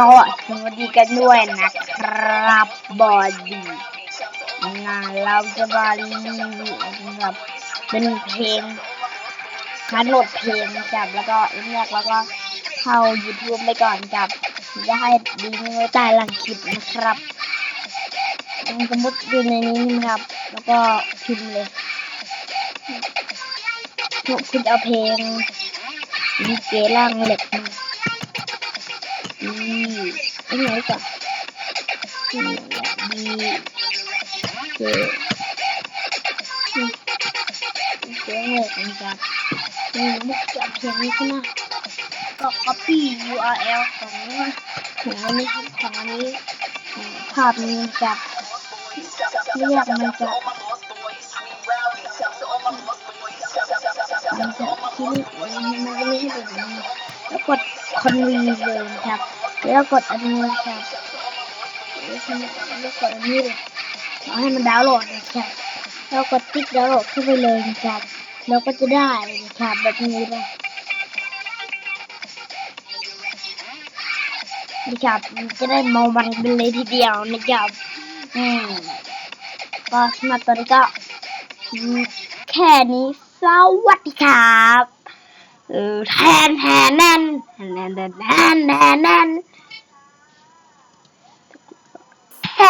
ก็สวัสดีกันด้วยนะครับ บอดี้งานเราจะมารีวิวนะครับเป็นเพลงการโหลดเพลงนะครับแล้วก็เรียกแล้วก็เข้า YouTube ไปก่อนครับจะให้ดีงก์ไว้ใต้หลังคลิปนะครับสมมติดูในนี้นะครับ แล้วก็พิมพ์เลยคุณเอาเพลงดีเจล่างเหล็กมา อันไหนก่อนดีเจอืมเจเนี่ยนะครับนี่มุกจะเพียงนี้ขึ้นมาก็ copy URL ของของอันนี้ครับของอันนี้ภาพนี้จะเรียกมันจะมันจะที่นี่มันไม่ให้ดูนี่แแล้วกด convey เลยครับ แล้วกดอันนี้นครับแล้วกดอันนี้เลยเอาให้มันดาวน์โหลดนะครับแล้วกดติ๊กดาวน์โหลดเข้าไปเลยนะครับเราก็จะได้นะครับแบบนี้เลยนะครับจะได้เมามันเป็นเลยทีเดียวนะครับอืมก็สำหรับตอนนี้ก็แค่นี้สวัสดีครับ เออแ